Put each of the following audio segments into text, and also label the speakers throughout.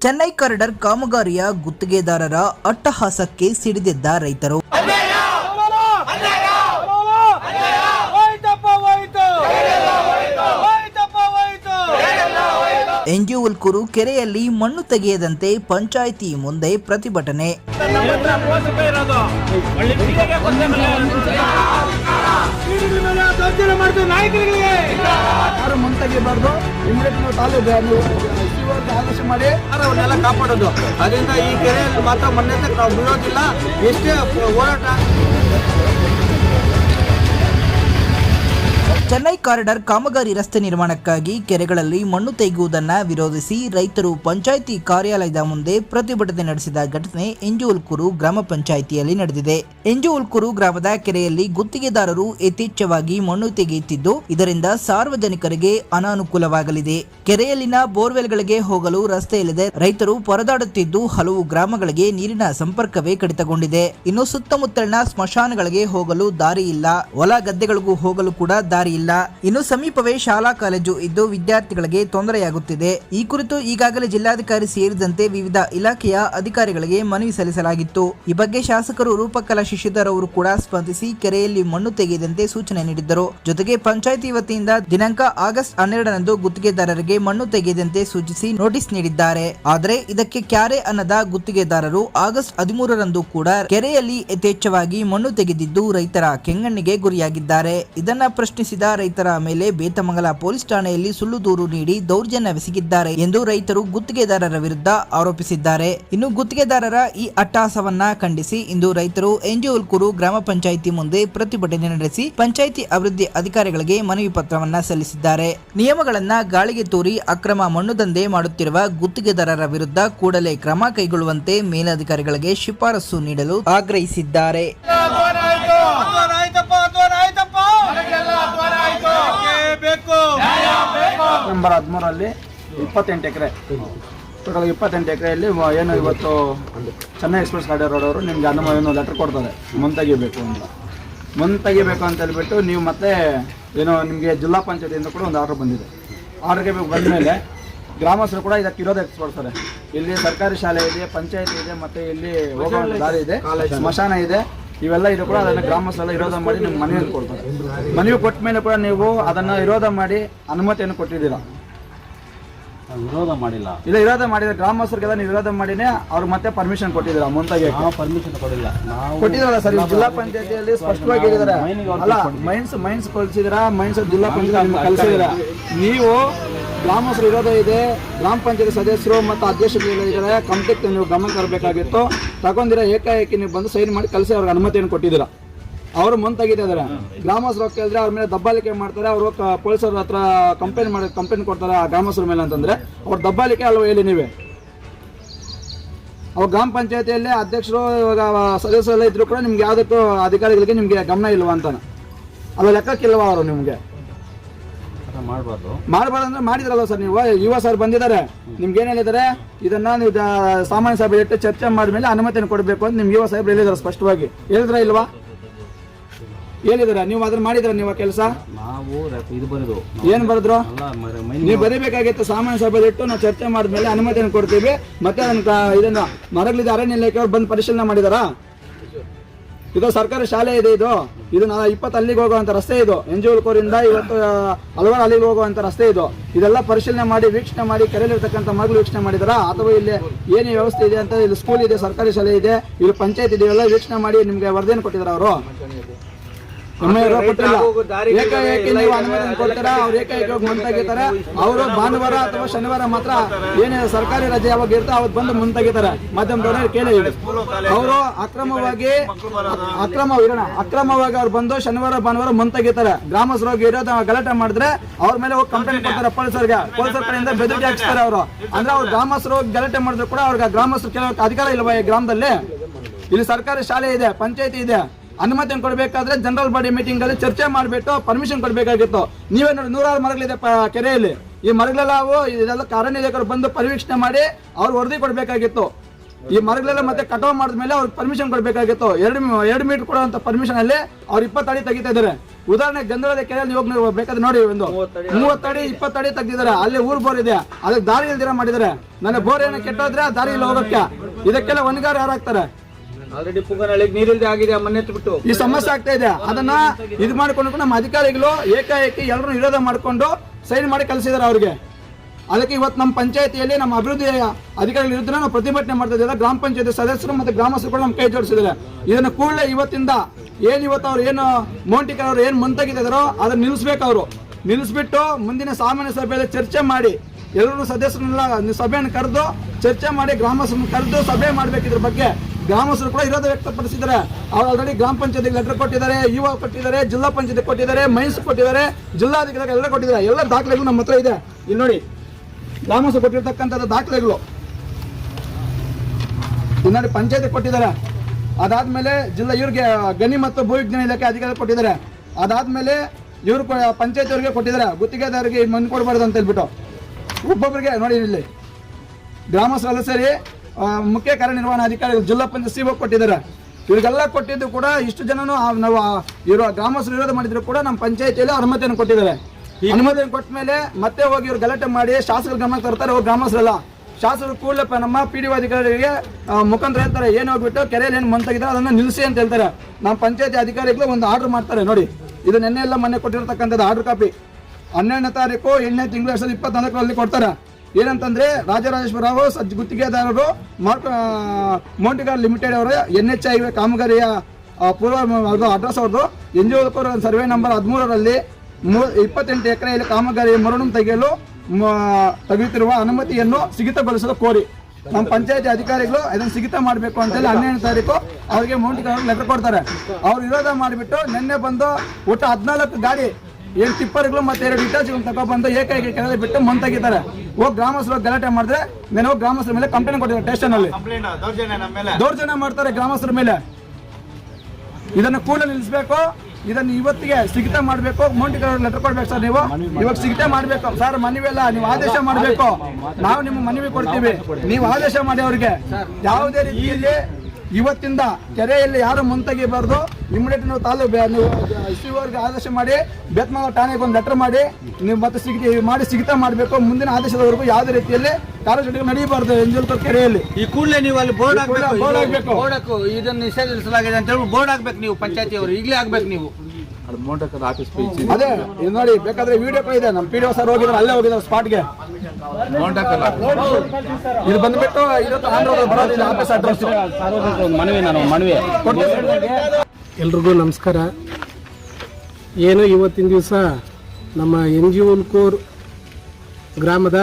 Speaker 1: Chennai corridor ಕಾಮಗಾರಿಯ ಗುತ್ತಿಗೆದಾರರ ಅಟ್ಟಹಾಸಕ್ಕೆ ಸಿಡಿದಿದ್ದ ರೈತರು.
Speaker 2: ಹೋಯ್ತಪ್ಪ ಹೋಯ್ತು ಹೋಯ್ತಪ್ಪ ಹೋಯ್ತು
Speaker 1: ಎನ್ಜಿ ಉಲ್ಕೂರು ಕೆರೆಯಲ್ಲಿ ಮಣ್ಣು ತೆಗೆಯದಂತೆ ಪಂಚಾಯಿತಿ ಮುಂದೆ ಪ್ರತಿಭಟನೆ.
Speaker 2: ಮಾಡ್ತೀವಿ
Speaker 3: ಶಿವರ್ಗೆ ಆದೇಶ ಮಾಡಿ
Speaker 2: ಅವನ್ನೆಲ್ಲ ಕಾಪಾಡೋದು. ಅದರಿಂದ ಈ ಕೆರೆಯಲ್ಲಿ ಮಾತ್ರ ಮೊನ್ನೆ ನಾವು ಬಿಡೋದಿಲ್ಲ ಎಷ್ಟೇ ಹೋರಾಟ
Speaker 1: ಚೆನ್ನೈ ಕಾರಿಡಾರ್ ಕಾಮಗಾರಿ ರಸ್ತೆ ನಿರ್ಮಾಣಕ್ಕಾಗಿ ಕೆರೆಗಳಲ್ಲಿ ಮಣ್ಣು ತೆಗೆಯುವುದನ್ನು ವಿರೋಧಿಸಿ ರೈತರು ಪಂಚಾಯಿತಿ ಕಾರ್ಯಾಲಯದ ಮುಂದೆ ಪ್ರತಿಭಟನೆ ನಡೆಸಿದ ಘಟನೆ ಎಂಜುಲ್ಕೂರು ಗ್ರಾಮ ಪಂಚಾಯಿತಿಯಲ್ಲಿ ನಡೆದಿದೆ. ಎಂಜುಲ್ಕೂರು ಗ್ರಾಮದ ಕೆರೆಯಲ್ಲಿ ಗುತ್ತಿಗೆದಾರರು ಯಥೇಚ್ಛವಾಗಿ ಮಣ್ಣು ತೆಗೆಯುತ್ತಿದ್ದು, ಇದರಿಂದ ಸಾರ್ವಜನಿಕರಿಗೆ ಅನಾನುಕೂಲವಾಗಲಿದೆ. ಕೆರೆಯಲ್ಲಿನ ಬೋರ್ವೆಲ್ಗಳಿಗೆ ಹೋಗಲು ರಸ್ತೆ ಇಲ್ಲದೆ ರೈತರು ಪರದಾಡುತ್ತಿದ್ದು, ಹಲವು ಗ್ರಾಮಗಳಿಗೆ ನೀರಿನ ಸಂಪರ್ಕವೇ ಕಡಿತಗೊಂಡಿದೆ. ಇನ್ನು ಸುತ್ತಮುತ್ತಲಿನ ಸ್ಮಶಾನಗಳಿಗೆ ಹೋಗಲು ದಾರಿ ಇಲ್ಲ ಹೊಲ ಗದ್ದೆಗಳಿಗೂ ಹೋಗಲು ಕೂಡ ದಾರಿ ಇನ್ನು ಸಮೀಪವೇ ಶಾಲಾ ಕಾಲೇಜು ಇದ್ದು ವಿದ್ಯಾರ್ಥಿಗಳಿಗೆ ತೊಂದರೆಯಾಗುತ್ತಿದೆ. ಈ ಕುರಿತು ಈಗಾಗಲೇ ಜಿಲ್ಲಾಧಿಕಾರಿ ಸೇರಿದಂತೆ ವಿವಿಧ ಇಲಾಖೆಯ ಅಧಿಕಾರಿಗಳಿಗೆ ಮನವಿ ಸಲ್ಲಿಸಲಾಗಿತ್ತು. ಈ ಬಗ್ಗೆ ಶಾಸಕರು ರೂಪಕಲಾ ಶಶಿಧರ್ ಅವರು ಕೂಡ ಸ್ಪಂದಿಸಿ ಕೆರೆಯಲ್ಲಿ ಮಣ್ಣು ತೆಗೆಯದಂತೆ ಸೂಚನೆ ನೀಡಿದ್ದರು. ಜೊತೆಗೆ ಪಂಚಾಯಿತಿ ವತಿಯಿಂದ ದಿನಾಂಕ ಆಗಸ್ಟ್ ಹನ್ನೆರಡರಂದು ಗುತ್ತಿಗೆದಾರರಿಗೆ ಮಣ್ಣು ತೆಗೆಯದಂತೆ ಸೂಚಿಸಿ ನೋಟಿಸ್ ನೀಡಿದ್ದಾರೆ. ಆದರೆ ಇದಕ್ಕೆ ಕ್ಯಾರೆ ಅನ್ನದ ಗುತ್ತಿಗೆದಾರರು ಆಗಸ್ಟ್ ಹದಿಮೂರರಂದು ಕೂಡ ಕೆರೆಯಲ್ಲಿ ಯಥೇಚ್ಛವಾಗಿ ಮಣ್ಣು ತೆಗೆದಿದ್ದು ರೈತರ ಕೆಂಗಣ್ಣಿಗೆ ಗುರಿಯಾಗಿದ್ದಾರೆ. ಇದನ್ನ ಪ್ರಶ್ನಿಸಿದ ರೈತರ ಮೇಲೆ ಬೇತಮಂಗಲ ಪೊಲೀಸ್ ಠಾಣೆಯಲ್ಲಿ ಸುಳ್ಳು ದೂರು ನೀಡಿ ದೌರ್ಜನ್ಯವೆಸಗಿದ್ದಾರೆ ಎಂದು ರೈತರು ಗುತ್ತಿಗೆದಾರರ ವಿರುದ್ಧ ಆರೋಪಿಸಿದ್ದಾರೆ. ಇನ್ನು ಗುತ್ತಿಗೆದಾರರ ಈ ಅಟ್ಟಾಸವನ್ನ ಖಂಡಿಸಿ ಇಂದು ರೈತರು ಎಂಜುಲ್ಕೂರು ಗ್ರಾಮ ಪಂಚಾಯಿತಿ ಮುಂದೆ ಪ್ರತಿಭಟನೆ ನಡೆಸಿ ಪಂಚಾಯಿತಿ ಅಭಿವೃದ್ಧಿ ಅಧಿಕಾರಿಗಳಿಗೆ ಮನವಿ ಪತ್ರವನ್ನ ಸಲ್ಲಿಸಿದ್ದಾರೆ. ನಿಯಮಗಳನ್ನ ಗಾಳಿಗೆ ತೂರಿ ಅಕ್ರಮ ಮಣ್ಣು ದಂಧೆ ಮಾಡುತ್ತಿರುವ ಗುತ್ತಿಗೆದಾರರ ವಿರುದ್ಧ ಕೂಡಲೇ ಕ್ರಮ ಕೈಗೊಳ್ಳುವಂತೆ ಮೇಲಧಿಕಾರಿಗಳಿಗೆ ಶಿಫಾರಸು ನೀಡಲು ಆಗ್ರಹಿಸಿದ್ದಾರೆ.
Speaker 2: ಬೇಕು.
Speaker 3: ನಂಬರ್ ಹದಿಮೂರಲ್ಲಿ ಇಪ್ಪತ್ತೆಂಟು ಎಕರೆ. ಟೋಟಲ್ ಇಪ್ಪತ್ತೆಂಟು ಎಕರೆಯಲ್ಲಿ ಏನು ಇವತ್ತು ಚೆನ್ನೈ ಎಕ್ಸ್ಪ್ರೆಸ್ ಗಾಡಿ ರೋಡ್ ಅವರು ನಿಮ್ಗೆ ಅನುಮತಿ ಏನೋ ಲೆಟರ್ ಕೊಡ್ತಾರೆ. ಮುಂದೆ ತೆಗಿಬೇಕು ಅಂತ. ಮುಂದೆ ತೆಗಿಬೇಕು ಅಂತ ಹೇಳ್ಬಿಟ್ಟು ನೀವು ಮತ್ತೆ ಏನೋ ನಿಮಗೆ ಜಿಲ್ಲಾ ಪಂಚಾಯತಿಯಿಂದ ಕೂಡ ಒಂದು ಆರ್ಡರ್ ಬಂದಿದೆ. ಆರ್ಡರ್ಗೆ ಬಂದ ಮೇಲೆ ಗ್ರಾಮಸ್ಥರು ಕೂಡ ಇದಕ್ಕೆ ವಿರೋಧ ಎಕ್ಸ್ಪಡ್ತಾರೆ ಇಲ್ಲಿ ಸರ್ಕಾರಿ ಶಾಲೆ ಇದೆ ಪಂಚಾಯತಿ ಇದೆ ಮತ್ತೆ ಇಲ್ಲಿ ಹೋಗೋ ದಾರಿ ಇದೆ ಸ್ಮಶಾನ ಇದೆ. ಇವೆಲ್ಲ ಇದು ಕೂಡ ಅದನ್ನು ಗ್ರಾಮಸ್ಥರೆಲ್ಲ ವಿರೋಧ ಮಾಡಿ ನಿಮ್ಮ ಮನೆಯಲ್ಲಿ ಕೊಡ್ತಾರೆ ಮನವಿ ಕೊಟ್ಟ ಮೇಲೆ ಕೂಡ ನೀವು ಅದನ್ನು ವಿರೋಧ ಮಾಡಿ ಅನುಮತಿಯನ್ನು ಕೊಟ್ಟಿದ್ದೀರ
Speaker 4: ವಿರೋಧ ಮಾಡಿಲ್ಲ
Speaker 3: ಇಲ್ಲ ವಿರೋಧ ಮಾಡಿದ್ರೆ ಗ್ರಾಮಸ್ಥರಿಗೆಲ್ಲ ನೀವು ವಿರೋಧ ಮಾಡಿನೇ ಅವ್ರು ಮತ್ತೆ ಪರ್ಮಿಷನ್ ಕೊಟ್ಟಿದ್ದೀರಾ ಮುಂತಾಗಿ
Speaker 4: ಪರ್ಮಿಷನ್ ಕೊಡಿಲ್ಲ
Speaker 3: ಕೊಟ್ಟಿದ್ರಲ್ಲ ಸರ್ ಜಿಲ್ಲಾ ಪಂಚಾಯತಿಯಲ್ಲಿ ಸ್ಪಷ್ಟವಾಗಿ ಹೇಳಿದ್ದಾರೆ ಅಲ್ಲ ಮೈನ್ಸ್ ಮೈನ್ಸ್ ಕಲ್ಸಿದಿರ ಮೈನ್ಸ್ ಜಿಲ್ಲಾ ಪಂಚಾಯತ್ ಕಳಿಸಿದಿರ ನೀವು ಗ್ರಾಮಸ್ಥರ ಇರೋದೇ ಇದೆ. ಗ್ರಾಮ ಪಂಚಾಯತ್ ಸದಸ್ಯರು ಮತ್ತು ಅಧ್ಯಕ್ಷರು ಇದ್ದಾರೆ. ಕಂಪ್ಲೀಟ್ ನೀವು ಗಮನ ತರಬೇಕಾಗಿತ್ತು ತಗೊಂಡಿರೋ ಏಕಾಏಕಿ ನೀವು ಬಂದು ಸೈನ್ ಮಾಡಿ ಕಲಿಸಿ ಅವ್ರಿಗೆ ಅನುಮತಿಯನ್ನು ಕೊಟ್ಟಿದ್ದೀರಾ. ಅವರು ಮುಂದೆ ತೆಗಿತಿದ್ದಾರೆ ಗ್ರಾಮಸ್ಥರು ಹೋಗಿ ಕೇಳಿದ್ರೆ ಅವ್ರ ಮೇಲೆ ದಬ್ಬಾಳಿಕೆ ಮಾಡ್ತಾರೆ. ಅವರು ಪೊಲೀಸರ ಹತ್ರ ಕಂಪ್ಲೇಂಟ್ ಮಾಡಿ ಕಂಪ್ಲೇಂಟ್ ಕೊಡ್ತಾರೆ ಆ ಗ್ರಾಮಸ್ಥರ ಮೇಲೆ ಅಂತಂದ್ರೆ. ಅವ್ರ ದಬ್ಬಾಳಿಕೆ ಅಲ್ವ ಹೇಳಿ ನೀವೇ? ಅವ್ರು ಗ್ರಾಮ ಪಂಚಾಯತಿಯಲ್ಲಿ ಅಧ್ಯಕ್ಷರು, ಇವಾಗ ಸದಸ್ಯರೆಲ್ಲ ಇದ್ರು ಕೂಡ ನಿಮ್ಗೆ ಯಾವುದಕ್ಕೂ ಅಧಿಕಾರಿಗಳಿಗೆ ನಿಮಗೆ ಗಮನ ಇಲ್ವಾ ಅಂತಾನೆ. ಅಲ್ಲ ಲೆಕ್ಕಕ್ಕಿಲ್ವಾ ಅವರು ನಿಮ್ಗೆ?
Speaker 4: ಮಾಡಬಾರ್ದು.
Speaker 3: ಮಾಡಬಾರ್ದು ಅಂದ್ರೆ ಮಾಡಿದ್ರಲ್ಲ ಸರ್ ನೀವು. ಯುವ ಸರ್ ಬಂದಿದ್ದಾರೆ. ನಿಮ್ಗೆ ಏನ್ ಹೇಳಿದ್ದಾರೆ? ಇದನ್ನ ನೀವು ಸಾಮಾನ್ಯ ಸಭೆ ಇಟ್ಟು ಚರ್ಚೆ ಮಾಡಿದ್ಮೇಲೆ ಅನುಮತಿಯನ್ನು ಕೊಡಬೇಕು ಅಂತ ನಿಮ್ಗೆ ಯುವ ಸಾಹೇಬ್ರು ಹೇಳಿದಾರೆ ಸ್ಪಷ್ಟವಾಗಿ. ಹೇಳಿದ್ರ ಇಲ್ವಾ? ಹೇಳಿದಾರೆ ನೀವು ಅದನ್ನ ಮಾಡಿದ್ರ ನೀವು ಕೆಲಸ?
Speaker 4: ನಾವು ಇದು ಬರೋದು.
Speaker 3: ಏನ್ ಬರೆದ್ರು? ನೀವು ಬರೀಬೇಕಾಗಿತ್ತು ಸಾಮಾನ್ಯ ಸಭೆ ಇಟ್ಟು ನಾವು ಚರ್ಚೆ ಮಾಡಿದ್ಮೇಲೆ ಅನುಮತಿಯನ್ನು ಕೊಡ್ತೀವಿ. ಮತ್ತೆ ಅದನ್ನ ಇದನ್ನ ಮರಗಳಿದ ಅರಣ್ಯ ಇಲಾಖೆ ಅವ್ರು ಬಂದು ಪರಿಶೀಲನೆ ಮಾಡಿದಾರಾ? ಇದು ಸರ್ಕಾರಿ ಶಾಲೆ ಇದೆ ಇದು. ಇದು ನಾ ಇಪ್ಪತ್ತು ಅಲ್ಲಿಗೆ ಹೋಗುವಂತ ರಸ್ತೆ ಇದು. ಎಂಜೂಲ್ಕೋರಿಂದ ಇವತ್ತು ಹಲವಾರು ಅಲ್ಲಿಗೆ ಹೋಗುವಂತ ರಸ್ತೆ ಇದು. ಇದೆಲ್ಲ ಪರಿಶೀಲನೆ ಮಾಡಿ, ವೀಕ್ಷಣೆ ಮಾಡಿ, ಕೆರೆಯಲ್ಲಿರ್ತಕ್ಕಂಥ ಮಗಳು ವೀಕ್ಷಣೆ ಮಾಡಿದಾರ? ಅಥವಾ ಇಲ್ಲಿ ಏನೇ ವ್ಯವಸ್ಥೆ ಇದೆ ಅಂತ, ಇಲ್ಲಿ ಸ್ಕೂಲ್ ಇದೆ, ಸರ್ಕಾರಿ ಶಾಲೆ ಇದೆ, ಇಲ್ಲಿ ಪಂಚಾಯತ್ ಇದೆ ಇವೆಲ್ಲ ವೀಕ್ಷಣೆ ಮಾಡಿ ನಿಮಗೆ ವರದಿಯನ್ನು ಕೊಟ್ಟಿದ್ದಾರೆ ಅವರು? ಕೊಟ್ಟಿಲ್ಲ. ಏಕಾಏಕಿ ನೀವು ಅನುಮತಿ ಕೊಡ್ತೀರಾ? ಅವ್ರು ಮುಂತಾಗಿದ್ದಾರೆ. ಅವರು ಭಾನುವಾರ ಅಥವಾ ಶನಿವಾರ ಮಾತ್ರ ಏನೇ ಸರ್ಕಾರಿ ರಜೆ ಯಾವಾಗ ಇರ್ತಾ ಅವತ್ತು ಬಂದು ಮುಂತಾಗಿದ್ದಾರೆ. ಮಾಧ್ಯಮದವ್ರು ಕೇಳಿ ಅವರು ಅಕ್ರಮವಾಗಿ ಅಕ್ರಮ ಇರೋಣ ಅಕ್ರಮವಾಗಿ ಅವ್ರು ಬಂದು ಶನಿವಾರ ಭಾನುವಾರ ಮುಂತಾಗಿದ್ದಾರೆ. ಗ್ರಾಮಸ್ಥರು ಇರೋದು ಗಲಾಟೆ ಮಾಡಿದ್ರೆ ಅವ್ರ ಮೇಲೆ ಹೋಗಿ ಕಂಪ್ಲೇಂಟ್ ಕೊಡ್ತಾರೆ ಪೊಲೀಸರಿಗೆ. ಪೊಲೀಸರ ಕಡೆಯಿಂದ ಬೆದರಿಕೆ ಹಾಕ್ಸ್ತಾರೆ ಅವರು. ಅಂದ್ರೆ ಅವ್ರು ಗ್ರಾಮಸ್ಥರು ಹೋಗಿ ಗಲಾಟೆ ಮಾಡಿದ್ರು ಕೂಡ ಅವ್ರಿಗೆ ಗ್ರಾಮಸ್ಥರು ಕೆಲವೊಂದು ಅಧಿಕಾರ ಇಲ್ವಾ ಈ ಗ್ರಾಮದಲ್ಲಿ? ಇಲ್ಲಿ ಸರ್ಕಾರಿ ಶಾಲೆ ಇದೆ ಪಂಚಾಯತಿ ಇದೆ. ಅನುಮತಿಯನ್ನು ಕೊಡಬೇಕಾದ್ರೆ ಜನರಲ್ ಬಾಡಿ ಮೀಟಿಂಗ್ ಅಲ್ಲಿ ಚರ್ಚೆ ಮಾಡಿಬಿಟ್ಟು ಪರ್ಮಿಷನ್ ಕೊಡಬೇಕಾಗಿತ್ತು. ನೀವೇ ನೋಡಿ ನೂರಾರು ಮರಗಳಿದೆ ಕೆರೆಯಲ್ಲಿ. ಈ ಮರಗಳೆಲ್ಲ ಅವು ಇದೆಲ್ಲ ಅರಣ್ಯ ಬಂದು ಪರಿವೀಕ್ಷಣೆ ಮಾಡಿ ಅವ್ರು ವರದಿ ಕೊಡಬೇಕಾಗಿತ್ತು. ಈ ಮರಗಳೆಲ್ಲ ಮತ್ತೆ ಕಟಾವ್ ಮಾಡಿದ್ಮೇಲೆ ಅವ್ರಿಗೆ ಪರ್ಮಿಷನ್ ಕೊಡಬೇಕಾಗಿತ್ತು. ಎರಡು ಎರಡು ಮೀಟರ್ ಕೊಡುವಂತ ಪರ್ಮಿಷನ್ ಅಲ್ಲಿ ಅವ್ರು ಇಪ್ಪತ್ತು ಅಡಿ ತೆಗಿತಾ ಇದಾರೆ ಉದಾಹರಣೆ ಗಂಧದ ಕೆರೆಯಲ್ಲಿ ಹೋಗಿ ನೀವು ಬೇಕಾದ್ರೆ ನೋಡಿ ಒಂದು. ಮೂವತ್ತಡಿ ಇಪ್ಪತ್ತಡಿ ತೆಗ್ದಿದ್ದಾರೆ. ಅಲ್ಲಿ ಊರ್ ಬೋರ್ ಇದೆ. ಅದಕ್ಕೆ ದಾರಿ ಇಲ್ದಿರ ಮಾಡಿದ್ದಾರೆ. ನನ್ನ ಬೋರ್ ಏನೋ ಕೆಟ್ಟೋದ್ರೆ ಆ ದಾರಿ ಇಲ್ಲ ಹೋಗಕ್ಕೆ. ಇದಕ್ಕೆಲ್ಲ ಹೊಣೆಗಾರ ಯಾರಾಗ್ತಾರೆ?
Speaker 2: ಆಲ್ರೆಡಿ ಆಗಿದೆ
Speaker 3: ಈ ಸಮಸ್ಯೆ ಆಗ್ತಾ ಇದೆ. ಅದನ್ನ ಇದು ಮಾಡ್ಕೊಂಡು ನಮ್ಮ ಅಧಿಕಾರಿಗಳು ಏಕಾಏಕಿ ಎಲ್ಲರೂ ವಿರೋಧ ಮಾಡ್ಕೊಂಡು ಸೈನ್ ಮಾಡಿ ಕಲಿಸಿದಾರೆ ಅವ್ರಿಗೆ. ಅದಕ್ಕೆ ಇವತ್ತು ನಮ್ಮ ಪಂಚಾಯತಿಯಲ್ಲಿ ನಮ್ಮ ಅಭಿವೃದ್ಧಿ ಅಧಿಕಾರಿಗಳ ವಿರುದ್ಧ ನಾವು ಪ್ರತಿಭಟನೆ ಮಾಡ್ತಾ ಇದ್ದಾರೆ ಗ್ರಾಮ ಪಂಚಾಯತಿ ಸದಸ್ಯರು ಮತ್ತು ಗ್ರಾಮಸ್ಥರು ಕೂಡ ನಮ್ಮ ಕೈ ಜೋಡಿಸಿದ್ದಾರೆ. ಇದನ್ನು ಕೂಡಲೇ ಇವತ್ತಿಂದ ಏನ್ ಇವತ್ತು ಅವ್ರು ಏನು ಮೌಂಟಿಕರ್ ಅವ್ರು ಏನು ಮುಂತಾಗಿದ್ದಾರೋ ಅದನ್ನ ನಿಲ್ಲಿಸ್ಬೇಕು ಅವರು. ನಿಲ್ಲಿಸ್ಬಿಟ್ಟು ಮುಂದಿನ ಸಾಮಾನ್ಯ ಸಭೆಯಲ್ಲಿ ಚರ್ಚೆ ಮಾಡಿ ಎಲ್ಲರೂ ಸದಸ್ಯರನ್ನೆಲ್ಲ ಸಭೆಯನ್ನು ಕರೆದು ಚರ್ಚೆ ಮಾಡಿ ಗ್ರಾಮಸ್ಥರನ್ನು ಕರೆದು ಸಭೆ ಮಾಡ್ಬೇಕು ಇದ್ರ ಬಗ್ಗೆ. ಗ್ರಾಮಸ್ಥರು ಕೂಡ ವಿರೋಧ ವ್ಯಕ್ತಪಡಿಸಿದ್ದಾರೆ. ಅವರು ಆಲ್ರೆಡಿ ಗ್ರಾಮ ಪಂಚಾಯತಿಗೆ ಲೆಟರ್ ಕೊಟ್ಟಿದ್ದಾರೆ ಯುವ ಕೊಟ್ಟಿದ್ದಾರೆ ಜಿಲ್ಲಾ ಪಂಚಾಯತಿ ಕೊಟ್ಟಿದ್ದಾರೆ ಮೈನ್ಸ್ ಕೊಟ್ಟಿದ್ದಾರೆ ಜಿಲ್ಲಾಧಿಕಾರಿಗಳು ಎಲ್ಲ ಕೊಟ್ಟಿದ್ದಾರೆ. ಎಲ್ಲ ದಾಖಲೆಗಳು ನಮ್ಮ ಹತ್ರ ಇದೆ. ಇಲ್ಲಿ ನೋಡಿ ಗ್ರಾಮಸ್ಥರು ಕೊಟ್ಟಿರ್ತಕ್ಕಂಥದ್ದು ದಾಖಲೆಗಳು. ಇನ್ನೊಂದು ಪಂಚಾಯತಿ ಕೊಟ್ಟಿದ್ದಾರೆ. ಅದಾದ್ಮೇಲೆ ಜಿಲ್ಲಾ ಇವ್ರಿಗೆ ಗಣಿ ಮತ್ತು ಭೂ ವಿಜ್ಞಾನ ಇಲಾಖೆ ಅಧಿಕಾರಿ ಕೊಟ್ಟಿದ್ದಾರೆ. ಅದಾದ್ಮೇಲೆ ಇವರು ಪಂಚಾಯತ್ ಅವರಿಗೆ ಕೊಟ್ಟಿದ್ದಾರೆ. ಗುತ್ತಿಗೆದಾರರಿಗೆ ಮಣ್ಣು ಕೊಡಬಾರ್ದು ಅಂತ ಹೇಳ್ಬಿಟ್ಟು. ಒಬ್ಬೊಬ್ಬರಿಗೆ ನೋಡಿ ಇಲ್ಲಿ. ಗ್ರಾಮಸ್ಥರೆಲ್ಲ ಆ, ಮುಖ್ಯ ಕಾರ್ಯನಿರ್ವಹಣಾಧಿಕಾರಿಗಳು ಜಿಲ್ಲಾ ಪಂಚಾಯತ್ ಸಿ ಕೊಟ್ಟಿದ್ದಾರೆ. ಇವರಿಗೆಲ್ಲ ಕೊಟ್ಟಿದ್ದು ಕೂಡ ಇಷ್ಟು ಜನನು ನಾವು ಇವರು ಗ್ರಾಮಸ್ಥರು ವಿರೋಧ ಮಾಡಿದ್ರು ಕೂಡ ನಮ್ಮ ಪಂಚಾಯತಿಯಲ್ಲಿ ಅನುಮತಿಯನ್ನು ಕೊಟ್ಟಿದ್ದಾರೆ. ಅನುಮತಿಯನ್ನು ಕೊಟ್ಟ ಮೇಲೆ ಮತ್ತೆ ಹೋಗಿ ಇವ್ರು ಗಲಾಟೆ ಮಾಡಿ ಶಾಸಕರು ಗಮನಕ್ಕೆ ತರ್ತಾರೆ ಅವ್ರು ಗ್ರಾಮಸ್ಥರಲ್ಲ. ಶಾಸಕರು ಕೂಡಲೇ ಪ- ನಮ್ಮ ಪಿ ಡಿ ಅಧಿಕಾರಿಗಳಿಗೆ ಆ, ಮುಖಾಂತರ ಹೇಳ್ತಾರೆ ಏನು ಹೋಗ್ಬಿಟ್ಟು ಕೆರೆಯಲ್ಲಿ ಏನು ಮಂತಾಗಿದ್ದಾರೆ ಅದನ್ನ ನಿಲ್ಲಿಸಿ ಅಂತ ಹೇಳ್ತಾರೆ. ನಮ್ಮ ಪಂಚಾಯತಿ ಅಧಿಕಾರಿಗಳು ಒಂದು ಆರ್ಡರ್ ಮಾಡ್ತಾರೆ ನೋಡಿ. ಇದು ನಿನ್ನೆ ಎಲ್ಲ ಮೊನ್ನೆ ಕೊಟ್ಟಿರ್ತಕ್ಕಂಥದ್ದು ಆರ್ಡರ್ ಕಾಪಿ ಹನ್ನೆರಡನೇ ತಾರೀಕು ಎಂಟನೇ ತಿಂಗಳು ಎರಡು ಸಾವಿರದ ಇಪ್ಪತ್ನಾಲ್ಕರಲ್ಲಿ ಕೊಡ್ತಾರೆ. ಏನಂತಂದ್ರೆ ರಾಜರಾಜೇಶ್ವರ ರಾವ್ ಸಜ್ಜ ಗುತ್ತಿಗೆದಾರರು ಮೌಂಟಿಗಾರ್ ಲಿಮಿಟೆಡ್ ಅವರ ಎನ್ ಎಚ್ ಐ ಕಾಮಗಾರಿಯ ಪೂರ್ವ ಅಡ್ರೆಸ್ ಅವ್ರದ್ದು. ಎನ್ ಜಿ ಸರ್ವೆ ನಂಬರ್ ಹದಿಮೂರರಲ್ಲಿ ಇಪ್ಪತ್ತೆಂಟು ಎಕರೆಯಲ್ಲಿ ಕಾಮಗಾರಿ ಮರಳು ತೆಗೆಯಲು ತೆಗೆಯುತ್ತಿರುವ ಅನುಮತಿಯನ್ನು ಸ್ಥಗಿತಗೊಳಿಸಲು ಕೋರಿ. ನಮ್ಮ ಪಂಚಾಯತಿ ಅಧಿಕಾರಿಗಳು ಇದನ್ನು ಸ್ಥಗಿತ ಮಾಡಬೇಕು ಅಂತೇಳಿ ಹನ್ನೆರಡು ತಾರೀಕು ಅವರಿಗೆ ಮೌಂಟಿಗಾರ್ ಲೆಟರ್ ಕೊಡ್ತಾರೆ. ಅವ್ರು ವಿರೋಧ ಮಾಡಿಬಿಟ್ಟು ನಿನ್ನೆ ಬಂದು ಒಟ್ಟು ಹದಿನಾಲ್ಕು ಗಾಡಿ ಏಳು ಟಿಪ್ಪರ್ಗಳು ಮತ್ತೆ ಎರಡು ಇಟಾಚಿಗಳು ತಗೊಬಂದು ಏಕೈಕ ಕೆಳಗೆ ಬಿಟ್ಟು ಮಂತಾಗಿದ್ದಾರೆ. ಹೋಗಿ ಗ್ರಾಮಸ್ಥರು ಗಲಾಟೆ ಮಾಡಿದ್ರೆ ನಾನು ಹೋಗಿ ಗ್ರಾಮಸ್ಥರ ಮೇಲೆ ಕಂಪ್ಲೇಂಟ್ ಕೊಟ್ಟಿದ್ದಾರೆ ಸ್ಟೇಷನ್ ಅಲ್ಲಿ
Speaker 2: ದೌರ್ಜನ್ಯ
Speaker 3: ಮಾಡ್ತಾರೆ ಗ್ರಾಮಸ್ಥರ ಮೇಲೆ. ಇದನ್ನು ಕೂಡ ನಿಲ್ಲಿಸಬೇಕು. ಇದನ್ನು ಇವತ್ತಿಗೆ ಸಿಗತ ಮಾಡಬೇಕು. ಮೌಂಟಿಗೆ ಲೆಟರ್ ಕೊಡ್ಬೇಕು ಸರ್ ನೀವು. ಇವಾಗ ಸಿಗತೆ ಮಾಡಬೇಕು. ಸರ್ ಮನವಿ ಅಲ್ಲ ನೀವು ಆದೇಶ ಮಾಡಬೇಕು. ನಾವು ನಿಮ್ಮ ಮನವಿ ಕೊಡ್ತೀವಿ. ನೀವು ಆದೇಶ ಮಾಡಿ ಅವ್ರಿಗೆ. ಯಾವುದೇ ರೀತಿಯಲ್ಲಿ ಇವತ್ತಿಂದ ಕೆರೆಯಲ್ಲಿ ಯಾರು ಮುಂತಗಿಬಾರ್ದು ಇಮಿಡಿಯೇಟ್ ನೀವು ತಾಲೂಕು ಸಿಒರ್ಗೆ ಆದೇಶ ಮಾಡಿ ಬೇತ್ಮಾಲ ಠಾಣೆಗೆ ಒಂದು ಲೆಟರ್ ಮಾಡಿ ನೀವು ಮತ್ತೆ ಸಿಗಿ ಮಾಡಿ ಸಿಗ್ತಾ ಮಾಡಬೇಕು. ಮುಂದಿನ ಆದೇಶದವರೆಗೂ ಯಾವುದೇ ರೀತಿಯಲ್ಲಿ ಕಾರ್ಯಚಟುವಟಿಕೆ ನಡೆಯಬಾರ್ದು ಎಂಜಲ್ಪುರ ಕೆರೆಯಲ್ಲಿ.
Speaker 2: ಈ ಕೂಡಲೇ ನೀವು ಅಲ್ಲಿ ಬೋರ್ಡ್ ಹಾಕಬೇಕು
Speaker 3: ಬೋರ್ಡ್ ಹಾಕ್ಬೇಕು.
Speaker 2: ಬೋರ್ಡ್ ಇದನ್ನು ನಿಷೇಧಿಸಲಾಗಿದೆ ಅಂತ ಹೇಳಿ ಬೋರ್ಡ್ ಹಾಕ್ಬೇಕು ನೀವು ಪಂಚಾಯತಿಯವರು ಈಗಲೇ ಹಾಕ್ಬೇಕು ನೀವು.
Speaker 3: ಅದೇ ಇದು. ನೋಡಿ ಬೇಕಾದ್ರೆ ವಿಡಿಯೋ ಕೂಡ ಇದೆ. ನಮ್ಮ ಪಿ ಡಿ ಸರ್ ಹೋಗಿದ್ರು ಅಲ್ಲೇ ಹೋಗಿದ್ರು ಸ್ಪಾಟ್ಗೆ ಇದು ಬಂದ್ಬಿಟ್ಟು ಇವತ್ತು ಆಫೀಸ್ ಅಡ್ರೆಸ್
Speaker 4: ಮನವಿ ನಾನು ಮನವಿ
Speaker 5: ಎಲ್ರಿಗೂ ನಮಸ್ಕಾರ. ಏನು ಇವತ್ತಿನ ದಿವಸ ನಮ್ಮ ಎನ್ ಜಿ ಉಲ್ಕೂರ್ ಗ್ರಾಮದ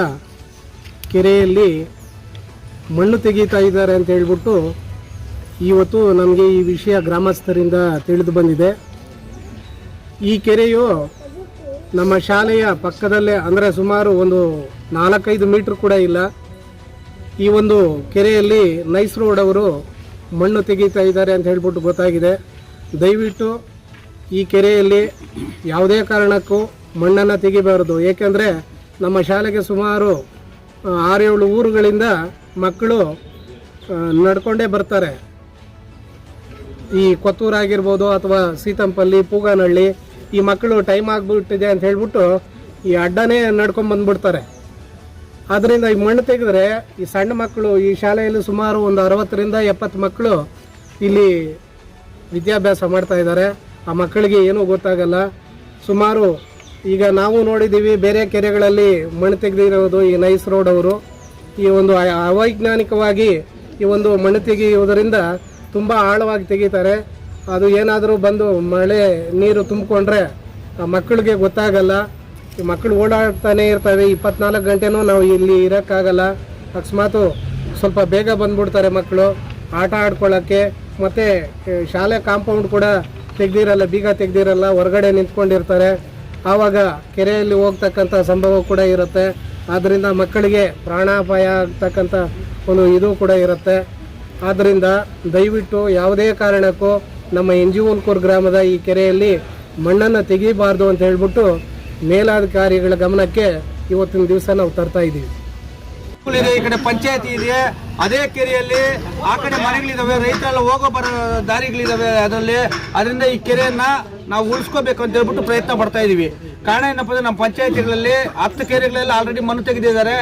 Speaker 5: ಕೆರೆಯಲ್ಲಿ ಮಣ್ಣು ತೆಗೀತಾ ಇದ್ದಾರೆ ಅಂತ ಹೇಳ್ಬಿಟ್ಟು ಇವತ್ತು ನಮಗೆ ಈ ವಿಷಯ ಗ್ರಾಮಸ್ಥರಿಂದ ತಿಳಿದು ಬಂದಿದೆ. ಈ ಕೆರೆಯು ನಮ್ಮ ಶಾಲೆಯ ಪಕ್ಕದಲ್ಲೇ, ಅಂದರೆ ಸುಮಾರು ಒಂದು ನಾಲ್ಕೈದು ಮೀಟ್ರ್ ಕೂಡ ಇಲ್ಲ. ಈ ಒಂದು ಕೆರೆಯಲ್ಲಿ ನೈಸ್ ರೋಡ್ ಅವರು ಮಣ್ಣು ತೆಗೀತಾ ಇದ್ದಾರೆ ಅಂತ ಹೇಳ್ಬಿಟ್ಟು ಗೊತ್ತಾಗಿದೆ. ದಯವಿಟ್ಟು ಈ ಕೆರೆಯಲ್ಲಿ ಯಾವುದೇ ಕಾರಣಕ್ಕೂ ಮಣ್ಣನ್ನು ತೆಗಿಬಾರದು. ಏಕೆಂದರೆ ನಮ್ಮ ಶಾಲೆಗೆ ಸುಮಾರು ಆರೇಳು ಊರುಗಳಿಂದ ಮಕ್ಕಳು ನಡ್ಕೊಂಡೇ ಬರ್ತಾರೆ. ಈ ಕೊತ್ತೂರಾಗಿರ್ಬೋದು ಅಥವಾ ಸೀತಂಪಲ್ಲಿ, ಪೂಗಾನಹಳ್ಳಿ ಈ ಮಕ್ಕಳು ಟೈಮ್ ಆಗಿಬಿಟ್ಟಿದೆ ಅಂತ ಹೇಳ್ಬಿಟ್ಟು ಈ ಅಡ್ಡನೇ ನಡ್ಕೊಂಡು ಬಂದ್ಬಿಡ್ತಾರೆ. ಆದ್ದರಿಂದ ಈ ಮಣ್ಣು ತೆಗೆದ್ರೆ ಈ ಸಣ್ಣ ಮಕ್ಕಳು ಈ ಶಾಲೆಯಲ್ಲಿ ಸುಮಾರು ಒಂದು ಅರವತ್ತರಿಂದ ಎಪ್ಪತ್ತು ಮಕ್ಕಳು ಇಲ್ಲಿ ವಿದ್ಯಾಭ್ಯಾಸ ಮಾಡ್ತಾ ಇದ್ದಾರೆ. ಆ ಮಕ್ಕಳಿಗೆ ಏನೂ ಗೊತ್ತಾಗಲ್ಲ. ಸುಮಾರು ಈಗ ನಾವು ನೋಡಿದ್ದೀವಿ ಬೇರೆ ಕೆರೆಗಳಲ್ಲಿ ಮಣ್ಣು ತೆಗೆದಿರೋದು ಈ ನೈಸ್ ರೋಡ್ ಅವರು. ಈ ಒಂದು ಅವೈಜ್ಞಾನಿಕವಾಗಿ ಈ ಒಂದು ಮಣ್ಣು ತೆಗೆಯುವುದರಿಂದ ತುಂಬ ಆಳವಾಗಿ ತೆಗಿತಾರೆ. ಅದು ಏನಾದರೂ ಬಂದು ಮಳೆ ನೀರು ತುಂಬಿಕೊಂಡ್ರೆ ಮಕ್ಕಳಿಗೆ ಗೊತ್ತಾಗಲ್ಲ. ಮಕ್ಕಳು ಓಡಾಡ್ತಾನೆ ಇರ್ತವೆ, ಇಪ್ಪತ್ನಾಲ್ಕು ಗಂಟೆನೂ ನಾವು ಇಲ್ಲಿ ಇರೋಕ್ಕಾಗಲ್ಲ. ಅಕಸ್ಮಾತು ಸ್ವಲ್ಪ ಬೇಗ ಬಂದ್ಬಿಡ್ತಾರೆ ಮಕ್ಕಳು, ಆಟ ಆಡ್ಕೊಳ್ಳೋಕ್ಕೆ. ಮತ್ತು ಶಾಲೆ ಕಾಂಪೌಂಡ್ ಕೂಡ ತೆಗ್ದಿರಲ್ಲ, ಬೀಗ ತೆಗ್ದಿರಲ್ಲ, ಹೊರಗಡೆ ನಿಂತ್ಕೊಂಡಿರ್ತಾರೆ. ಆವಾಗ ಕೆರೆಯಲ್ಲಿ ಹೋಗ್ತಕ್ಕಂಥ ಸಂಭವ ಕೂಡ ಇರುತ್ತೆ. ಆದ್ದರಿಂದ ಮಕ್ಕಳಿಗೆ ಪ್ರಾಣಾಪಾಯ ಆಗ್ತಕ್ಕಂಥ ಒಂದು ಇದು ಕೂಡ ಇರುತ್ತೆ. ಆದ್ದರಿಂದ ದಯವಿಟ್ಟು ಯಾವುದೇ ಕಾರಣಕ್ಕೂ ನಮ್ಮ ಎನ್ ಜಿ ಉಲ್ಕೂರ್ ಗ್ರಾಮದ ಈ ಕೆರೆಯಲ್ಲಿ ಮಣ್ಣನ್ನು ತೆಗೀಬಾರ್ದು ಅಂತ ಹೇಳ್ಬಿಟ್ಟು ಮೇಲಾಧಿಕಾರಿಗಳ ಗಮನಕ್ಕೆ ಇವತ್ತಿನ ದಿವಸ ನಾವು ತರ್ತಾ ಇದ್ದೀವಿ.
Speaker 2: ಇದೆ, ಈ ಕಡೆ ಪಂಚಾಯತಿ ಇದೆ, ಅದೇ ಕೆರೆಯಲ್ಲಿ ಆ ಕಡೆ ಮನೆಗಳಿದಾವೆ, ರೈತರೆಲ್ಲ ಹೋಗೋ ಬರೋ ದಾರಿಗಳಿದಾವೆ ಅದರಲ್ಲಿ. ಅದರಿಂದ ಈ ಕೆರೆಯನ್ನ ನಾವು ಉಳಿಸ್ಕೋಬೇಕು ಅಂತ ಹೇಳ್ಬಿಟ್ಟು ಪ್ರಯತ್ನ ಪಡ್ತಾ ಇದೀವಿ. ಕಾರಣ ಏನಪ್ಪ ಅಂದ್ರೆ ನಮ್ಮ ಪಂಚಾಯತಿಗಳಲ್ಲಿ ಹತ್ತು ಕೆರೆಗಳೆಲ್ಲ ಆಲ್ರೆಡಿ ಮಣ್ಣು ತೆಗೆದಿದ್ದಾರೆ.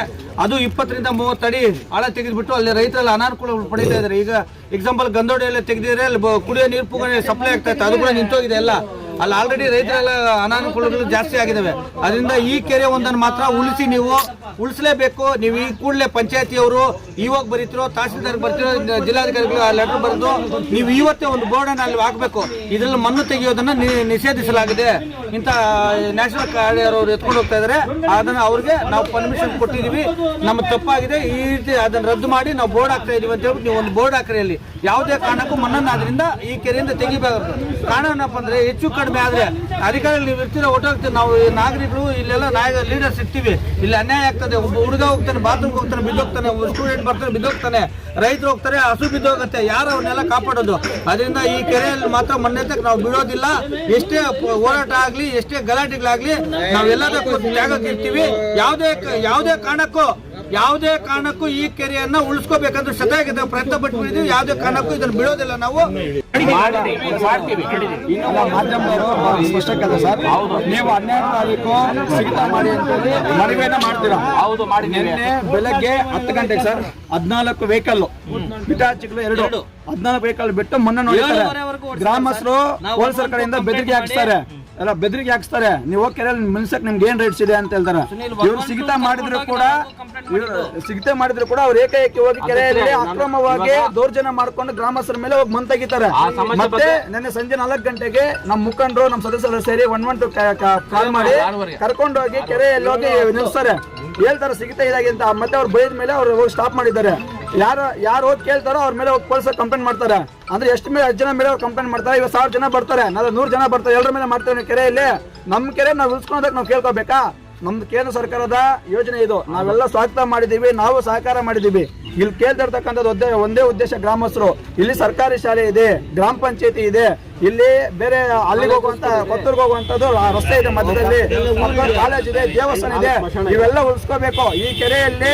Speaker 2: ಅದು ಇಪ್ಪತ್ತರಿಂದ ಮೂವತ್ತು ಅಡಿ ಆಳ ತೆಗೆದ್ಬಿಟ್ಟು ಅಲ್ಲಿ ರೈತರಲ್ಲಿ ಅನಾನುಕೂಲ ಪಡೀತಾ ಇದ್ದಾರೆ. ಈಗ ಎಕ್ಸಾಂಪಲ್ ಗಂಧೋಡಿಯಲ್ಲಿ ತೆಗೆದಿದ್ರೆ ಅಲ್ಲಿ ಕುಡಿಯೋ ನೀರು ಪೂಗ ಸಪ್ಲೈ ಆಗ್ತಾ ಇತ್ತು. ಅದು ಕೂಡ ನಿಂತೋಗಿದೆ ಎಲ್ಲ ಅಲ್ಲಿ ಆಲ್ರೆಡಿ ರೈತರೆಲ್ಲ ಅನಾನುಕೂಲಗಳು ಜಾಸ್ತಿ ಆಗಿದ್ದಾವೆ ಅದರಿಂದ ಈ ಕೆರೆ ಒಂದನ್ನು ಮಾತ್ರ ಉಳಿಸಿ ನೀವು ಉಳಿಸಲೇಬೇಕು. ನೀವು ಈ ಕೂಡಲೇ ಪಂಚಾಯತಿಯವರು ಇವಾಗ ಬರೀತಿರೋ ತಹಸೀಲ್ದಾರ್ ಬರ್ತಿರೋ, ಜಿಲ್ಲಾಧಿಕಾರಿಗಳು ಆ ಲೆಟರ್ ಬರೆದು ನೀವು ಇವತ್ತೇ ಒಂದು ಬೋರ್ಡನ್ನು ಅಲ್ಲಿ ಹಾಕಬೇಕು. ಇದರಲ್ಲಿ ಮಣ್ಣು ತೆಗೆಯೋದನ್ನು ನಿಷೇಧಿಸಲಾಗಿದೆ. ಇಂಥ ನ್ಯಾಷನಲ್ ಕಾರ್ಡ್ ಎತ್ಕೊಂಡು ಹೋಗ್ತಾ ಇದ್ದಾರೆ ಅದನ್ನು ಅವ್ರಿಗೆ ನಾವು ಪರ್ಮಿಷನ್ ಕೊಟ್ಟಿದ್ದೀವಿ ನಮ್ಮ ತಪ್ಪಾಗಿದೆ. ಈ ರೀತಿ ಅದನ್ನು ರದ್ದು ಮಾಡಿ ನಾವು ಬೋರ್ಡ್ ಹಾಕ್ತಾ ಇದ್ದೀವಿ ಅಂತ ಹೇಳ್ಬಿಟ್ಟು ನೀವು ಒಂದು ಬೋರ್ಡ್ ಹಾಕ್ರಿ ಅಲ್ಲಿ. ಯಾವುದೇ ಕಾರಣಕ್ಕೂ ಮಣ್ಣನ್ನು ಅದರಿಂದ ಈ ಕೆರೆಯಿಂದ ತೆಗಿಬೇಕು ಕಾರಣ ಏನಪ್ಪ ಅಂದರೆ ಹೆಚ್ಚು ಕಡಿಮೆ ಆದ್ರೆ ಅಧಿಕಾರಿಗಳು ನೀವು ಇರ್ತೀರ ಒಟ್ಟೋಗ್ತೀವಿ ನಾವು ನಾಗರಿಕರು, ಇಲ್ಲೆಲ್ಲ ನಾಯಕ ಲೀಡರ್ಸ್ ಇರ್ತೀವಿ ಇಲ್ಲಿ ಅನ್ಯಾಯ ಆಗ್ತದೆ. ಒಬ್ಬ ಹುಡುಗ ಹೋಗ್ತಾನೆ ಬಾತ್ರೂಮ್ಗೆ ಹೋಗ್ತಾನೆ ಬಿದ್ದೋಗ್ತಾನೆ ಒಬ್ಬ ಸ್ಟೂಡೆಂಟ್ ಬರ್ತಾನೆ ಬಿದ್ದೋಗ್ತಾನೆ ರೈತರು ಹೋಗ್ತಾರೆ, ಹಸು ಬಿದ್ದೋಗುತ್ತೆ ಯಾರು ಅವನ್ನೆಲ್ಲ ಕಾಪಾಡೋದು? ಅದರಿಂದ ಈ ಕೆರೆಯಲ್ಲಿ ಮಾತ್ರ ಮಣ್ಣೆತ್ತಕ್ಕೆ ನಾವು ಬಿಡೋದಿಲ್ಲ. ಎಷ್ಟೇ ಹೋರಾಟ ಆಗಲಿ, ಎಷ್ಟೇ ಗಲಾಟೆಗಳಾಗ್ಲಿ ನಾವು ಎಲ್ಲದಕ್ಕೂ ತ್ಯಾಗಕ್ಕೆ ಇರ್ತೀವಿ ಯಾವುದೇ ಯಾವುದೇ ಕಾರಣಕ್ಕೂ ಯಾವುದೇ ಕಾರಣಕ್ಕೂ ಈ ಕೆರೆಯನ್ನ ಉಳಿಸ್ಕೋಬೇಕಂದ್ರೆ ಸದಾಗಿದೆ ಪ್ರಯತ್ನ ಪಟ್ಟಿದ್ದೀವಿ ಯಾವುದೇ ಕಾರಣಕ್ಕೂ ಇದನ್ನು ಬಿಡೋದಿಲ್ಲ ನಾವು.
Speaker 3: ಮಾಧ್ಯಮದವರು ಸ್ಪಷ್ಟಕ್ಕಲ್ಲ ಸರ್ ನೀವು ಹನ್ನೆರಡು ತಾರೀಕು ಸಿಗ್ತಾ ಮಾಡಿ ಅಂತೇಳಿ ಮನವಿಯನ್ನ ಮಾಡ್ತೀರಾ?
Speaker 4: ಹೌದು
Speaker 3: ನಿನ್ನೆ ಬೆಳಗ್ಗೆ ಹತ್ತು ಗಂಟೆಗೆ ಸರ್ ಹದಿನಾಲ್ಕು ವೆಹಿಕಲ್ ಬಿಟಾಚಿಗಳು ಎರಡು. ಹದಿನಾಲ್ಕು ವೆಹಿಕಲ್ ಬಿಟ್ಟು ಮೊನ್ನೆ ನೋಡಿದ್ದಾರೆ ಗ್ರಾಮಸ್ಥರು
Speaker 2: ಹೋಲ್ಸರ್
Speaker 3: ಕಡೆಯಿಂದ ಬೆದರಿಕೆ ಹಾಕ್ಸ್ತಾರೆ. ಎಲ್ಲ ಬೆದರಿಕೆ ಹಾಕ್ಸ್ತಾರೆ. ನೀವು ಹೋಗಿ ಕೆರೆಯಲ್ಲಿ ಮನ್ಸಕ್ ನಿಮ್ಗೆ ಏನ್ ರೇಟ್ಸ್ ಇದೆ ಅಂತ ಹೇಳ್ತಾರೆ. ಇವ್ರು ಸಿಗಿತಾ ಮಾಡಿದ್ರು ಕೂಡ ಸಿಗಿತ ಮಾಡಿದ್ರು ಕೂಡ ಅವ್ರು ಏಕಾಏಕಿ ಹೋಗಿ ಕೆರೆಯಲ್ಲಿ ಅಕ್ರಮವಾಗಿ ದೌರ್ಜನ್ಯ ಮಾಡ್ಕೊಂಡು ಗ್ರಾಮಸ್ಥರ ಮೇಲೆ ಹೋಗಿ ಮನ್ ತೆಗಿತಾರೆ ಮತ್ತೆ ನಿನ್ನೆ ಸಂಜೆ ನಾಲ್ಕು ಗಂಟೆಗೆ ನಮ್ಮ ಮುಖಂಡರು ನಮ್ಮ ಸದಸ್ಯರು ಸೇರಿ ಒನ್ ಒನ್ ಟು ಕಾಲ್ ಮಾಡಿ ಕರ್ಕೊಂಡು ಹೋಗಿ ಕೆರೆಯಲ್ಲಿ ಹೋಗಿ ನಿಲ್ಸ್ತಾರೆ. ಹೇಳ್ತಾರೆ ಸಿಗಿತ ಇದಾಗಿ ಅಂತ. ಮತ್ತೆ ಅವ್ರು ಬೈದ ಮೇಲೆ ಅವ್ರು ಹೋಗಿ ಸ್ಟಾಪ್ ಮಾಡಿದ್ದಾರೆ. ಯಾರು ಯಾರು ಹೋಗಿ ಕೇಳ್ತಾರೋ ಅವ್ರ ಮೇಲೆ ಹೋಗಿ ಪೊಲೀಸರು ಕಂಪ್ಲೇಂಟ್ ಮಾಡ್ತಾರೆ. ಅಂದ್ರೆ ಎಷ್ಟು ಮೇಲೆ ಹತ್ತು ಜನ ಮೇಲೆ ಅವ್ರು ಕಂಪ್ಲೇಂಟ್ ಮಾಡ್ತಾರೆ? ಇವಾಗ ಸಾವಿರ ಜನ ಬರ್ತಾರೆ. ನಾಳೆ ನೂರು ಜನ ಬರ್ತಾರೆ. ಎಲ್ಲರ ಮೇಲೆ ಮಾಡ್ತಾರೆ ನೀವು ಕೆರೆಯಲ್ಲಿ ನಮ್ಮ ಕೆರೆ ನಾವು ಉಳಿಸ್ಕೊಳೋದಕ್ಕೆ ನಾವು ಕೇಳ್ಕೋಬೇಕಾ? ನಮ್ದು ಕೇಂದ್ರ ಸರ್ಕಾರದ ಯೋಜನೆ ಇದು. ನಾವೆಲ್ಲ ಸ್ವಾಗತ ಮಾಡಿದೀವಿ. ನಾವು ಸಹಕಾರ ಮಾಡಿದೀವಿ. ಇಲ್ಲಿ ಕೇಳ್ತಿರ್ತಕ್ಕಂಥದ್ದು ಒಂದೇ ಒಂದೇ ಉದ್ದೇಶ ಗ್ರಾಮಸ್ಥರು. ಇಲ್ಲಿ ಸರ್ಕಾರಿ ಶಾಲೆ ಇದೆ. ಗ್ರಾಮ ಪಂಚಾಯತಿ ಇದೆ. ಇಲ್ಲಿ ಬೇರೆ ಅಲ್ಲಿಗೆ ಹೋಗುವಂತ, ಕೊತ್ತೂರ್ಗೆ ಹೋಗುವಂತದ್ದು ರಸ್ತೆ ಇದೆ ಮಧ್ಯದಲ್ಲಿ. ಕಾಲೇಜ್ ಇದೆ, ದೇವಸ್ಥಾನ ಇದೆ. ಇವೆಲ್ಲ ಉಳಿಸ್ಕೋಬೇಕು. ಈ ಕೆರೆಯಲ್ಲಿ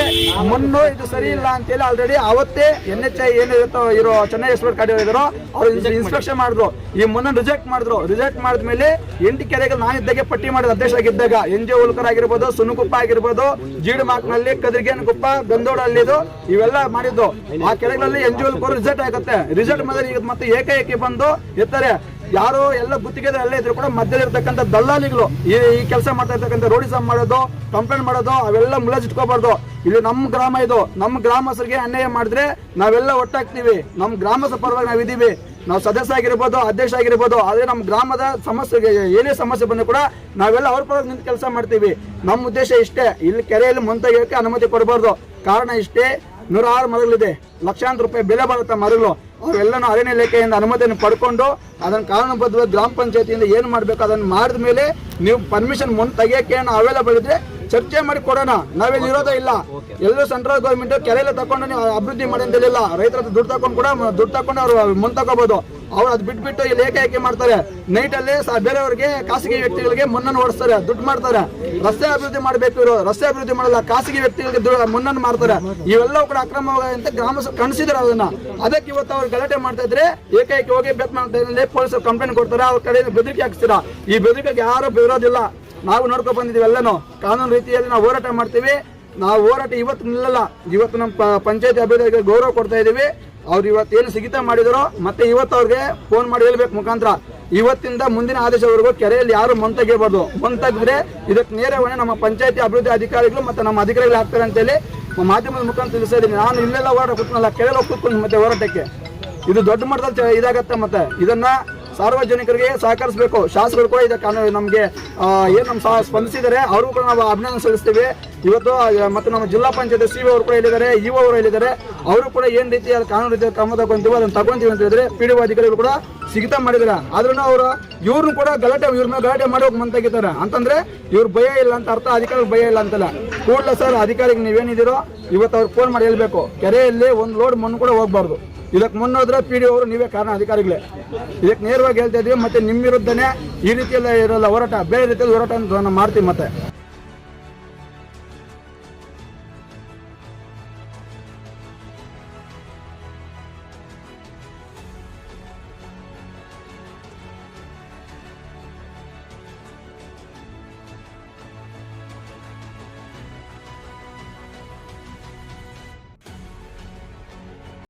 Speaker 3: ಮಣ್ಣು ಇದು ಸರಿ ಇಲ್ಲ ಅಂತೇಳಿ ಆಲ್ರೆಡಿ ಅವತ್ತೇ ಎನ್ ಎಚ್ ಐ ಏನಿರುತ್ತೋ ಇರೋ ಚೆನ್ನೈ ಕಡೆ ಇದ್ರು ಅವ್ರು ಇನ್ಸ್ಪೆಕ್ಷನ್ ಮಾಡಿದ್ರು. ಈ ಮಣ್ಣನ್ನು ರಿಜೆಕ್ಟ್ ಮಾಡಿದ್ರು. ರಿಜೆಕ್ಟ್ ಮಾಡಿದ್ಮೇಲೆ ಎಂಟು ಕೆರೆಗೆ ನಾನಿದ್ದಾಗೆ ಪಟ್ಟಿ ಮಾಡಿದ ಅಧ್ಯಕ್ಷ ಆಗಿದ್ದಾಗ. ಎನ್ ಜಿ ಉಲ್ಕರ್ ಆಗಿರ್ಬೋದು, ಸುನುಗುಪ್ಪ ಆಗಿರ್ಬೋದು, ಜೀಡುಮಾಕ್ನಲ್ಲಿ ಕದ್ರಿಗೇನ್ ಕುಪ್ಪ ಗಂದೋಡಲ್ಲಿದು ಇವೆಲ್ಲ ಮಾಡಿದ್ದು. ಆ ಕೆರೆಗಳಲ್ಲಿ ಎನ್ ಜಿ ಉಲ್ಕರ್ ರಿಸಲ್ಟ್ ಆಗುತ್ತೆ. ರಿಸಲ್ಟ್ ಮಾಡಿದ್ರೆ ಈಗ ಮತ್ತೆ ಏಕೈಕಿ ಬಂದು ಇರ್ತಾರೆ ಯಾರು ಎಲ್ಲ ಗುತ್ತಿಗೆದಾರ ಎಲ್ಲ ಇದ್ರು ಕೂಡ ಮಧ್ಯದಲ್ಲಿರ್ತಕ್ಕಂಥ ದಲ್ಲಾಳಿಗಳು ಈ ಈ ಕೆಲಸ ಮಾಡ್ತಾ ಇರ್ತಕ್ಕಂಥ ರೋಡಿಸಮ್ ಮಾಡೋದು, ಕಂಪ್ಲೇಂಟ್ ಮಾಡೋದು, ಅವೆಲ್ಲ ಮುಲಾಜಿಟ್ಕೋಬಾರ್ದು ಇಲ್ಲಿ ನಮ್ಮ ಗ್ರಾಮ ಇದು. ನಮ್ಮ ಗ್ರಾಮಸ್ಥರಿಗೆ ಅನ್ಯಾಯ ಮಾಡಿದ್ರೆ ನಾವೆಲ್ಲ ಒಟ್ಟಾಗ್ತೀವಿ. ನಮ್ಮ ಗ್ರಾಮದ ಪರವಾಗಿ ನಾವಿದ್ದೀವಿ. ನಾವು ಸದಸ್ಯ ಆಗಿರ್ಬೋದು, ಅಧ್ಯಕ್ಷ ಆಗಿರ್ಬೋದು, ಆದರೆ ನಮ್ಮ ಗ್ರಾಮದ ಸಮಸ್ಯೆಗೆ ಏನೇ ಸಮಸ್ಯೆ ಬಂದರೂ ಕೂಡ ನಾವೆಲ್ಲ ಅವ್ರ ಪರವಾಗಿ ನಿಂತು ಕೆಲಸ ಮಾಡ್ತೀವಿ. ನಮ್ಮ ಉದ್ದೇಶ ಇಷ್ಟೇ. ಇಲ್ಲಿ ಕೆರೆಯಲ್ಲಿ ಮುಂತಾಗಿರೋಕ್ಕೆ ಅನುಮತಿ ಕೊಡಬಾರ್ದು. ಕಾರಣ ಇಷ್ಟೇ. ನೂರಾರು ಮರಗಳಿದೆ. ಲಕ್ಷಾಂತರ ರೂಪಾಯಿ ಬೆಲೆ ಬರುತ್ತೆ ಮರಗಳು. ಅವೆಲ್ಲನೂ ಅರಣ್ಯ ಇಲಾಖೆಯಿಂದ ಅನುಮತಿಯನ್ನು ಪಡ್ಕೊಂಡು ಅದನ್ನು ಕಾನೂನುಬದ್ಧವಾಗಿ ಗ್ರಾಮ ಪಂಚಾಯತಿಯಿಂದ ಏನು ಮಾಡಬೇಕು ಅದನ್ನು ಮಾಡಿದ ಮೇಲೆ ನೀವು ಪರ್ಮಿಷನ್ ಮುಂದೆ ತೆಗಿಯೋಕೆ ಅವೈಲೇಬಲ್ ಇದ್ರೆ ಚರ್ಚೆ ಮಾಡಿ ಕೊಡೋಣ. ನಾವೇನು ಇರೋದೇ ಇಲ್ಲ. ಎಲ್ಲರೂ ಸೆಂಟ್ರಲ್ ಗೌರ್ಮೆಂಟ್ ಕೆರೆಲ್ಲ ತಗೊಂಡು ನೀವು ಅಭಿವೃದ್ಧಿ ಮಾಡಿ ಅಂತ ಹೇಳಿಲ್ಲ. ರೈತರ ದುಡ್ಡು ತಗೊಂಡು ಕೂಡ ದುಡ್ಡು ತಗೊಂಡು ಅವರು ಮುಂದೆ ತಗೋಬಹುದು ಅವ್ರು ಅದು ಬಿಟ್ಬಿಟ್ಟು ಇಲ್ಲಿ ಏಕೆ ಮಾಡ್ತಾರೆ. ನೈಟ್ ಅಲ್ಲಿ ಬೇರೆಯವ್ರಿಗೆ ಖಾಸಗಿ ವ್ಯಕ್ತಿಗಳಿಗೆ ಮುನ್ನನ್ನು ಓಡಿಸ್ತಾರೆ, ದುಡ್ಡು ಮಾಡ್ತಾರೆ. ರಸ್ತೆ ಅಭಿವೃದ್ಧಿ ಮಾಡಬೇಕು ಇವರು. ರಸ್ತೆ ಅಭಿವೃದ್ಧಿ ಮಾಡಲ್ಲ, ಖಾಸಗಿ ವ್ಯಕ್ತಿಗಳಿಗೆ ಮುನ್ನನ್ನು ಮಾಡ್ತಾರೆ. ಇವೆಲ್ಲವೂ ಕೂಡ ಅಕ್ರಮವಾಗಿ ಅಂತ ಗ್ರಾಮಸ್ಥರು ಕಾಣಿಸಿದಾರೆ ಅದನ್ನ. ಅದಕ್ಕೆ ಇವತ್ತು ಅವ್ರು ಗಲಾಟೆ ಮಾಡ್ತಾ ಇದ್ರೆ ಏಕೆ ಹೋಗಿ ಬೆತ್ ಮಾಡ್ತಾ ಪೊಲೀಸರು ಕಂಪ್ಲೇಂಟ್ ಕೊಡ್ತಾರೆ, ಅವ್ರ ಕಡೆ ಬೆದರಿಕೆ ಹಾಕ್ತೀರಾ ಈ ಬೆದರಿಕೆಗೆ ಯಾರು ಬೆದರೋದಿಲ್ಲ ನಾವು ನೋಡ್ಕೊ ಬಂದಿದ್ದೀವಿ ಎಲ್ಲನೂ. ಕಾನೂನು ರೀತಿಯಲ್ಲಿ ನಾವು ಹೋರಾಟ ಮಾಡ್ತೀವಿ. ನಾವು ಹೋರಾಟ ಇವತ್ತು ನಿಲ್ಲಲ್ಲ. ಇವತ್ತು ನಮ್ಮ ಪಂಚಾಯಿತಿ ಪಂಚಾಯತಿ ಅಭಿವೃದ್ಧಿಗೆ ಗೌರವ ಕೊಡ್ತಾ ಇದ್ದೀವಿ. ಅವ್ರು ಇವತ್ತು ಏನು ಸಿಗಿತ ಮಾಡಿದ್ರು ಮತ್ತೆ ಇವತ್ತು ಅವ್ರಿಗೆ ಫೋನ್ ಮಾಡಿ ಹೇಳ್ಬೇಕು ಮುಖಾಂತರ. ಇವತ್ತಿಂದ ಮುಂದಿನ ಆದೇಶವರೆಗೂ ಕೆರೆಯಲ್ಲಿ ಯಾರು ಮಣ್ ತೆಗಿಬಾರ್ದು ಮಣ್ ತೆಗೆದ್ರೆ ಇದಕ್ಕೆ ನೇರವಾಗಿ ನಮ್ಮ ಪಂಚಾಯತಿ ಅಭಿವೃದ್ಧಿ ಅಧಿಕಾರಿಗಳು ಮತ್ತೆ ನಮ್ಮ ಅಧಿಕಾರಿಗಳು ಆಗ್ತಾರೆ ಅಂತೇಳಿ ಮಾಧ್ಯಮದ ಮುಖಾಂತರ ತಿಳಿಸ್ತಾ ನಾನು ಇಲ್ಲೆಲ್ಲ ಹೋರಾಟ ಕೂತ್ಕೊಳ್ಳಲ್ಲ ಕೆರೆಯಲ್ಲಿ ಹೋಗಿ ಕೂತ್ಕೊಂಡು ಮತ್ತೆ ಹೋರಾಟಕ್ಕೆ. ಇದು ದೊಡ್ಡ ಮಟ್ಟದಲ್ಲಿ ಇದಾಗತ್ತೆ ಮತ್ತೆ. ಇದನ್ನ ಸಾರ್ವಜನಿಕರಿಗೆ ಸಹಕರಿಸಬೇಕು. ಶಾಸಕರು ಕೂಡ ಇದಕ್ಕೆ ನಮಗೆ ಏನು ನಮ್ಮ ಸಹ ಸ್ಪಂದಿಸಿದ್ದಾರೆ. ಅವರು ಕೂಡ ನಾವು ಅಭಿನಂದನೆ ಸಲ್ಲಿಸ್ತೀವಿ. ಇವತ್ತು ಮತ್ತು ನಮ್ಮ ಜಿಲ್ಲಾ ಪಂಚಾಯತ್ ಸಿ ಅವರು ಕೂಡ ಹೇಳಿದ್ದಾರೆ ಇಒ ಅವರು ಹೇಳಿದ್ದಾರೆ. ಅವರು ಕೂಡ ಏನ್ ರೀತಿ ಅದು ಕಾನೂನು ರೀತಿಯ ಕ್ರಮ ತಗೊಂತೀವಿ ಅದನ್ನ ತಗೊಂತೀವಿ ಅಂತ ಹೇಳಿದ್ರೆ ಪಿ ಡಿ ಅಧಿಕಾರಿಗಳು ಕೂಡ ಸಿಗಿತ ಮಾಡಿದಾರೆ ಆದ್ರೂ ಅವರು, ಇವ್ರನ್ನ ಕೂಡ ಗಲಾಟೆ, ಇವ್ರನ್ನ ಗಲಾಟೆ ಮಾಡೋಕೆ ಮುಂತಾಗಿದ್ದಾರೆ. ಅಂತಂದ್ರೆ ಇವ್ರು ಭಯ ಇಲ್ಲ ಅಂತ ಅರ್ಥ, ಅಧಿಕಾರಿಗಳು ಭಯ ಇಲ್ಲ ಅಂತಲ್ಲ. ಕೂಡಲೇ ಸರ್, ಅಧಿಕಾರಿಗೆ ನೀವೇನಿದ್ದೀರೋ ಇವತ್ತು ಅವ್ರು ಫೋನ್ ಮಾಡಿ ಹೇಳ್ಬೇಕು. ಕೆರೆಯಲ್ಲಿ ಒಂದು ಲೋಡ್ ಮಣ್ಣು ಕೂಡ ಹೋಗ್ಬಾರ್ದು. ಇದಕ್ಕೆ ಮುನ್ನೋದ್ರೆ ಪಿ ಡಿ ಅವರು ನೀವೇ ಕಾರಣ ಅಧಿಕಾರಿಗಳೇ. ಇದಕ್ಕೆ ನೇರವಾಗಿ ಹೇಳ್ತಾ ಇದ್ದೀವಿ, ಮತ್ತೆ ನಿಮ್ಮ ವಿರುದ್ಧನೇ ಈ ರೀತಿಯಲ್ಲ ಇರಲ್ಲ ಹೋರಾಟ, ಬೇರೆ ರೀತಿಯಲ್ಲಿ ಹೋರಾಟ ಮಾಡ್ತೀವಿ ಮತ್ತೆ.